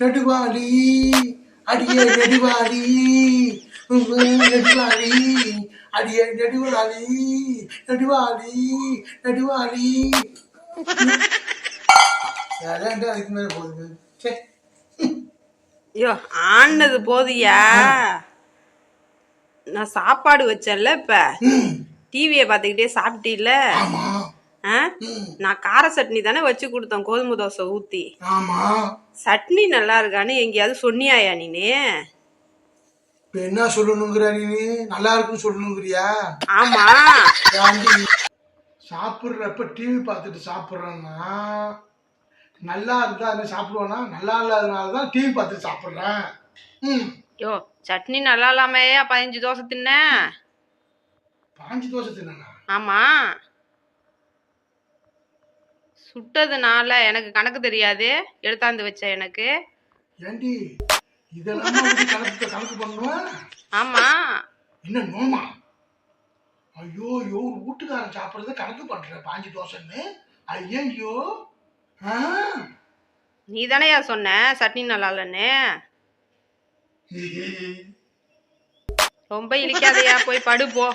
நெடுவாளி அடியே நெடுவாளி நெடுவாளி அடியே நெடுவாளி நெடுவாளி நெடுவாளி. ஏன்டா இதுக்கு மேல போகுது சே. ஐயோ ஆனது போதியா? நான் சாப்பாடு வச்சேன்ல இப்ப. டிவியை பார்த்துக்கிட்டே சாப்பிட்டீல்ல? நான் கார சட்னி தானே வச்சு கொடுத்தேன் கோதுமை தோசை ஊத்தி. சட்னி நல்லா இருக்கான்னு எங்கேயாவது சொன்னியாயா நீனு? என்ன சொல்லணுங்கிற நீ நல்லா இருக்குன்னு சொல்லணுங்கிறியா? ஆமா. சாப்பிட்றப்ப டிவி பார்த்துட்டு சாப்பிட்றேன்னா நல்லா இருந்தா என்ன சாப்பிடுவேன்னா நல்லா இல்லாதனால தான் டிவி பார்த்துட்டு சாப்பிட்றேன். ம். யோ சட்னி நல்லா இல்லாமையா பதினஞ்சு தோசை தின்ன? பாஞ்சு தோசை தின்னா ஆமா. சுட்டதுனால எனக்கு கணக்கு தெரியாது. எடுத்தாந்து வச்ச எனக்கு. ஏண்டி? இதெல்லாம் வந்து கணக்கு கணக்கு பண்ணுவேன்? ஆமா. என்ன நோமா? ஐயோ ஐயோ ஒரு வீட்டுக்காரன் சாப்பிட்றத கணக்கு பண்ற பாஞ்சு தோசைன்னு? ஐயோ நீ தானேயா சொன்ன சட்னி நல்லா இல்லைன்னு ரொம்ப இழிக்காதையா போய் படு போ.